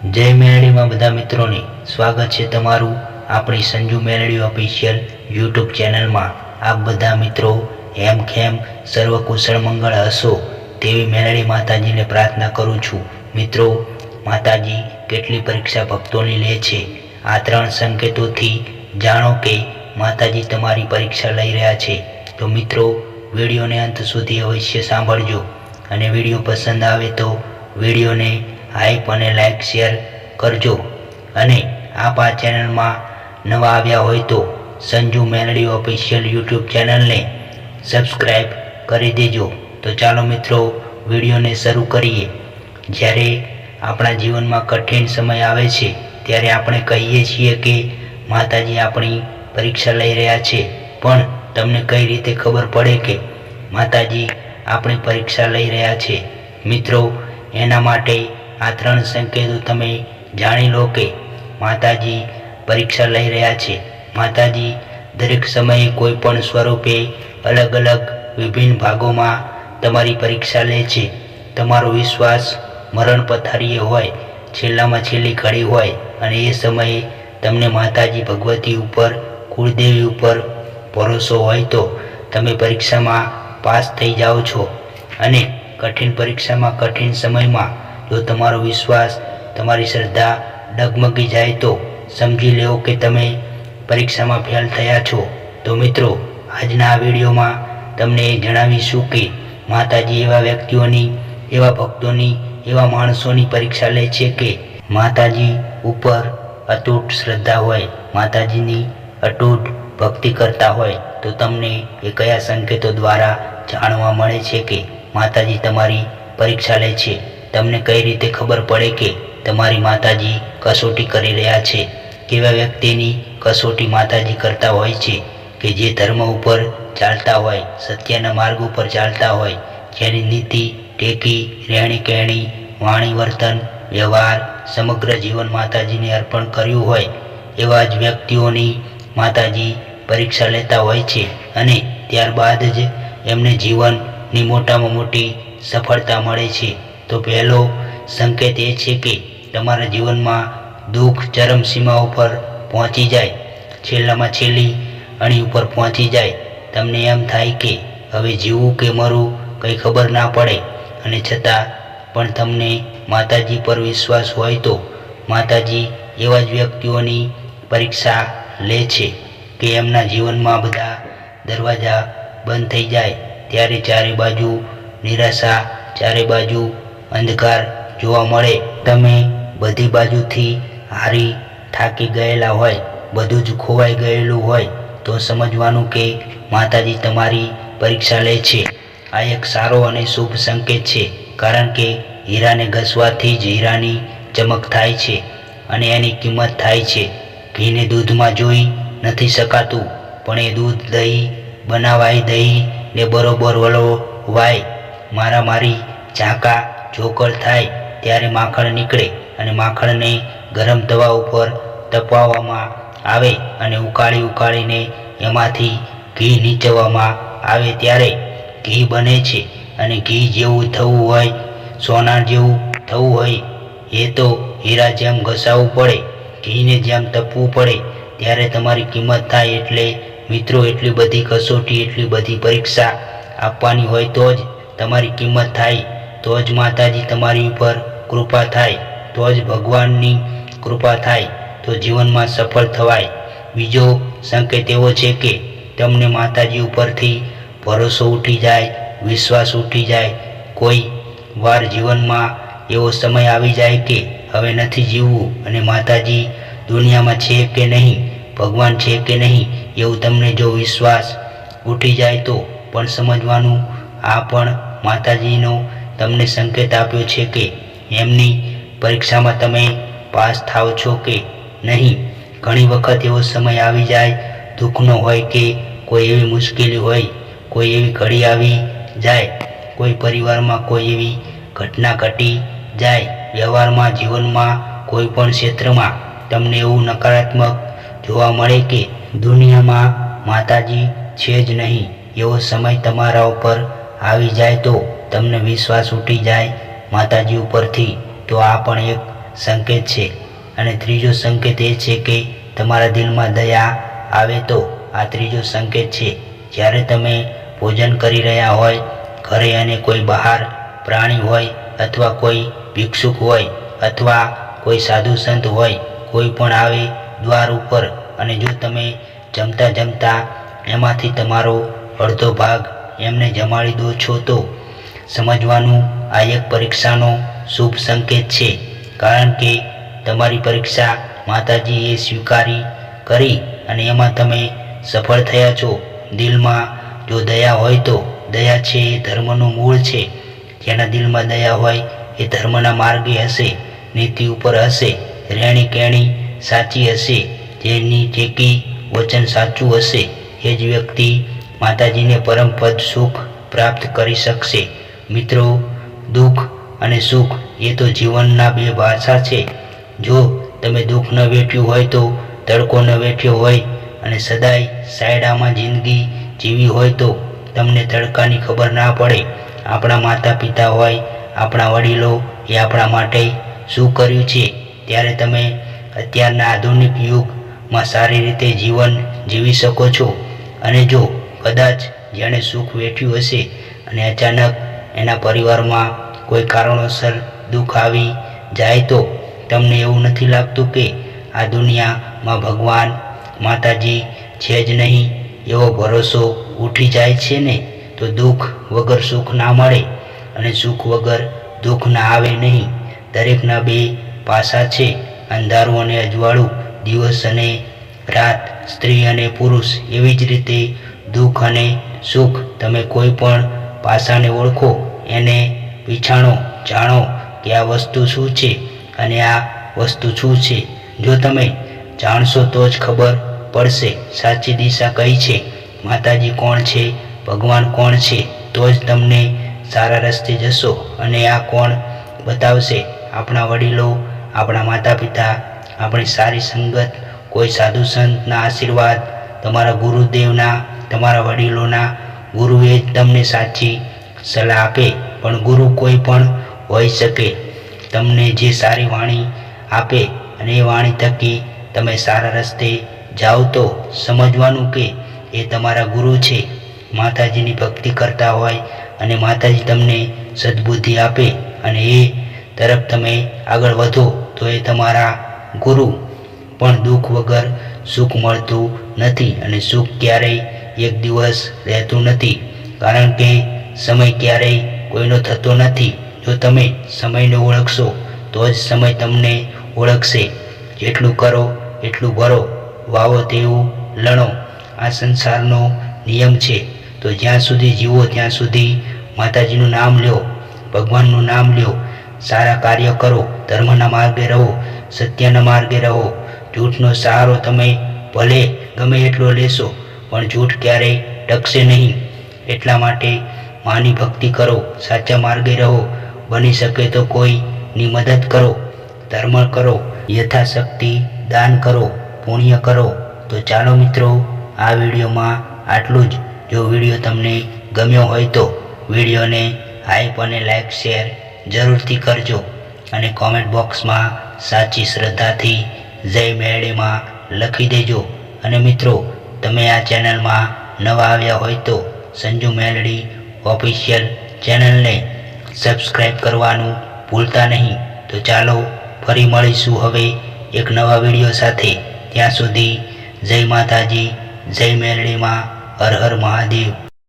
જય મેળડીમાં બધા મિત્રોને સ્વાગત છે તમારું આપણી સંજુ મેળડી ઓફિશિયલ યુટ્યુબ ચેનલમાં. આપ બધા મિત્રો હેમ ખેમ સર્વ કુશળ મંગળ હશો તેવી મેળડી માતાજીને પ્રાર્થના કરું છું. મિત્રો, માતાજી કેટલી પરીક્ષા ભક્તોની લે છે? આ ત્રણ સંકેતોથી જાણો કે માતાજી તમારી પરીક્ષા લઈ રહ્યા છે. તો મિત્રો, વિડીયોને અંત સુધી અવશ્ય સાંભળજો અને વીડિયો પસંદ આવે તો વિડીયોને હાઈપ અને લાઈક શેર કરજો. અને આપ આ ચેનલમાં નવા આવ્યા હોય તો સંજુ મેલડી ઓફિશિયલ યુટ્યુબ ચેનલને સબસ્ક્રાઈબ કરી દેજો. તો ચાલો મિત્રો, વિડીયોને શરૂ કરીએ. જ્યારે આપણા જીવનમાં કઠિન સમય આવે છે, ત્યારે આપણે કહીએ છીએ કે માતાજી આપણી પરીક્ષા લઈ રહ્યા છે. પણ તમને કઈ રીતે ખબર પડે કે માતાજી આપણી પરીક્ષા લઈ રહ્યા છે? મિત્રો, એના માટે આ ત્રણ સંકેતો તમે જાણી લો કે માતાજી પરીક્ષા લઈ રહ્યા છે. માતાજી દરેક સમયે કોઈ પણ સ્વરૂપે અલગ અલગ વિભિન્ન ભાગોમાં તમારી પરીક્ષા લે છે. તમારો વિશ્વાસ મરણ પથારીએ હોય, છેલ્લામાં છેલ્લી ઘડી હોય અને એ સમયે તમને માતાજી ભગવતી ઉપર, કુળદેવી ઉપર ભરોસો હોય તો તમે પરીક્ષામાં પાસ થઈ જાઓ છો. અને કઠિન પરીક્ષામાં કઠિન સમયમાં જો તમારો વિશ્વાસ, તમારી શ્રદ્ધા ડગમગી જાય તો સમજી લેવો કે તમે પરીક્ષામાં ફેલ થયા છો. તો મિત્રો, આજના આ વિડીયોમાં તમને એ જણાવીશું કે માતાજી એવા વ્યક્તિઓની, એવા ભક્તોની, એવા માણસોની પરીક્ષા લે છે કે માતાજી ઉપર અતૂટ શ્રદ્ધા હોય, માતાજીની અતૂટ ભક્તિ કરતા હોય. તો તમને એ કયા સંકેતો દ્વારા જાણવા મળે છે કે માતાજી તમારી પરીક્ષા લે છે? તમને કઈ રીતે ખબર પડે કે તમારી માતાજી કસોટી કરી રહ્યા છે? કેવા વ્યક્તિની કસોટી માતાજી કરતા હોય છે કે જે ધર્મ ઉપર ચાલતા હોય, સત્યના માર્ગ ઉપર ચાલતા હોય? જેની નીતિ ટેકી રહેણી કહેણી વાણી વર્તન વ્યવહાર, સમગ્ર જીવન માતાજીને અર્પણ કર્યું હોય, એવા જ વ્યક્તિઓની માતાજી પરીક્ષા લેતા હોય છે અને ત્યારબાદ જ એમને જીવનની મોટામાં મોટી સફળતા મળે છે. તો પહેલો સંકેત એ છે કે તમારા જીવનમાં દુઃખ ચરમસીમા ઉપર પહોંચી જાય. છેલ્લામાં છેલ્લી અણી ઉપર પહોંચી જાય. તમને એમ થાય કે હવે જીવવું કે મરવું કંઈ ખબર ના પડે. અને છતાં પણ તમને માતાજી પર વિશ્વાસ હોય તો માતાજી એવા જ વ્યક્તિઓની પરીક્ષા લે છે કે એમના જીવનમાં બધા દરવાજા બંધ થઈ જાય. ત્યારે ચારે બાજુ નિરાશા, ચારે બાજુ અંધકાર જોવા મળે. તમે બધી બાજુથી હારી થાકી ગયેલા હોય, બધું જ ખોવાઈ ગયેલું હોય, તો સમજવાનું કે માતાજી તમારી પરીક્ષા લે છે. આ એક સારો અને શુભ સંકેત છે, કારણ કે હીરાને ઘસવાથી જ હીરાની ચમક થાય છે અને એની કિંમત થાય છે. ઘીને દૂધમાં જોઈ નથી શકાતું, પણ એ દૂધ દહીં બનાવાય દહીં ને બરોબર વળવાય. મારા મારી ઝાંકા જોકળ થાય ત્યારે માખણ નીકળે અને માખણને ગરમ તવા ઉપર તપાવવામાં આવે અને ઉકાળી ઉકાળીને એમાંથી ઘી નીચવવામાં આવે ત્યારે ઘી બને છે અને ઘી જેવું થવું હોય સોના જેવું થવું હોય, એ તો હીરા જેમ ઘસાવવું પડે, ઘીને જેમ તપવું પડે, ત્યારે તમારી કિંમત થાય એટલે મિત્રો એટલી બધી કસોટી, એટલી બધી પરીક્ષા આપવાની હોય તો જ તમારી કિંમત થાય. તો જ માતાજી તમારી ઉપર કૃપા થાય, તો જ ભગવાનની કૃપા થાય, તો જીવનમાં સફળ થવાય. બીજો સંકેત એવો છે કે તમને માતાજી ઉપરથી ભરોસો ઉઠી જાય, વિશ્વાસ ઉઠી જાય. કોઈ વાર જીવનમાં એવો સમય આવી જાય કે હવે નથી જીવવું અને માતાજી દુનિયામાં છે કે નહીં, ભગવાન છે કે નહીં, એવું તમને જો વિશ્વાસ ઉઠી જાય તો પણ સમજવાનું આ પણ માતાજીનો તમને સંકેત આપ્યો છે કે એમની પરીક્ષામાં તમે પાસ થાવ છો કે નહીં? ઘણી વખત એવો સમય આવી જાય, દુઃખનો હોય કે કોઈ એવી મુશ્કેલી હોય, કોઈ એવી ઘડી આવી જાય, કોઈ પરિવારમાં કોઈ એવી ઘટના ઘટી જાય, વ્યવહારમાં, જીવનમાં, કોઈ પણ ક્ષેત્રમાં તમને એવું નકારાત્મક જોવા મળે કે દુનિયામાં માતાજી છે જ નહીં, એવો સમય તમારા ઉપર આવી જાય તો તમને વિશ્વાસ ઉઠી જાય માતાજી ઉપરથી, તો આ પણ એક સંકેત છે. અને ત્રીજો સંકેત એ છે કે તમારા દિલમાં દયા આવે તો આ ત્રીજો સંકેત છે. જ્યારે તમે ભોજન કરી રહ્યા હોય, ઘરે અને કોઈ બહાર પ્રાણી હોય અથવા કોઈ ભિક્ષુક હોય અથવા કોઈ સાધુ સંત હોય, કોઈ પણ આવે દ્વાર ઉપર અને જો તમે જમતા જમતા એમાંથી તમારો અડધો ભાગ એમને જમાડી દો છો તો સમજવાનું આ એક પરીક્ષાનો શુભ સંકેત છે. કારણ કે તમારી પરીક્ષા માતાજીએ સ્વીકારી કરી અને એમાં તમે સફળ થયા છો. દિલમાં જો દયા હોય તો દયા છે એ ધર્મનું મૂળ છે. જેના દિલમાં દયા હોય એ ધર્મના માર્ગે હશે, નીતિ ઉપર હશે, રહેણી કહેણી સાચી હશે, જેની જેકી વચન સાચું હશે, એ જ વ્યક્તિ માતાજીને પરમ પદ સુખ પ્રાપ્ત કરી શકશે. મિત્રો, દુઃખ અને સુખ એ તો જીવનના બે ભાષા છે. જો તમે દુઃખ ન વેઠ્યું હોય તો તડકો ન વેઠ્યો હોય અને સદાય સાયડામાં જિંદગી જીવી હોય તો તમને તડકાની ખબર ના પડે. આપણા માતા પિતા હોય, આપણા વડીલો એ આપણા માટે શું કર્યું છે? ત્યારે તમે અત્યારના આધુનિક યુગમાં સારી રીતે જીવન જીવી શકો છો. અને જો કદાચ જેણે સુખ વેઠ્યું હશે અને અચાનક એના પરિવારમાં કોઈ કારણોસર દુઃખ આવી જાય તો તમને એવું નથી લાગતું કે આ દુનિયામાં ભગવાન, માતાજી છે જ નહીં? એવો ભરોસો ઉઠી જાય છે ને? તો દુઃખ વગર સુખ ના મળે અને સુખ વગર દુઃખ ના આવે નહીં. દરેકના બે પાસા છે, અંધારું અને અજવાળું. દિવસ અને રાત, સ્ત્રી અને પુરુષ એવી જ રીતે દુઃખ અને સુખ. તમે કોઈ પણ પાસાને ઓળખો, એને વિછાણો જાણો કે આ વસ્તુ શું છે અને આ વસ્તુ શું છે. જો તમે જાણશો તો જ ખબર પડશે. સાચી દિશા કઈ છે? માતાજી કોણ છે? ભગવાન કોણ છે? તો જ તમને સારા રસ્તે જશો અને આ કોણ બતાવશે? આપણા વડીલો, આપણા માતા પિતા આપણી સારી સંગત, કોઈ સાધુ સંતના આશીર્વાદ, તમારા ગુરુદેવના, તમારા વડીલોના ગુરુએ જ તમને સાચી સલાહ આપે, પણ ગુરુ કોઈ પણ હોઈ શકે. તમને જે સારી વાણી આપે અને એ વાણી થકી તમે સારા રસ્તે જાઓ તો સમજવાનું કે એ તમારા ગુરુ છે. માતાજીની ભક્તિ કરતા હોય અને માતાજી તમને સદબુદ્ધિ આપે અને એ તરફ તમે આગળ વધો તો એ તમારા ગુરુ. પણ દુઃખ વગર સુખ મળતું નથી અને સુખ ક્યારેય એક દિવસ રહેતું નથી. કારણ કે સમય ક્યારેય કોઈનો થતો નથી. જો તમે સમયને ઓળખશો, તો જ સમય તમને ઓળખશે. જેટલું કરો, એટલું ભરો. વાવો તેવું લણો. આ સંસારનો નિયમ છે. તો જ્યાં સુધી જીવો, ત્યાં સુધી માતાજીનું નામ લ્યો. ભગવાનનું નામ લ્યો. સારા કાર્ય કરો. ધર્મના માર્ગે રહો. સત્યના માર્ગે રહો. જૂઠનો સહારો તમે ભલે ગમે એટલો લેશો પણ જૂઠ ક્યારેય ટકશે નહીં. એટલા માટે માની ભક્તિ કરો, સાચા માર્ગે રહો, બની શકે તો કોઈની મદદ કરો, ધર્મ કરો, યથાશક્તિ દાન કરો, પુણ્ય કરો. તો ચાલો મિત્રો, આ વિડીયોમાં આટલું જ. જો વીડિયો તમને ગમ્યો હોય તો વિડીયોને હાઈપ અને લાઈક શેર જરૂરથી કરજો અને કોમેન્ટ બોક્સમાં સાચી શ્રદ્ધાથી જય મેળેમાં લખી દેજો. અને મિત્રો તમે આ ચેનલમાં નવા આવ્યા હોય તો સંજુ મેલડી ઓફિશિયલ ચેનલને સબસ્ક્રાઈબ કરવાનું ભૂલતા નહીં. તો ચાલો ફરી મળીશું હવે એક નવા વીડિયો સાથે. ત્યાં સુધી જય માતાજી, જય મેલડીમાં, હર હર મહાદેવ.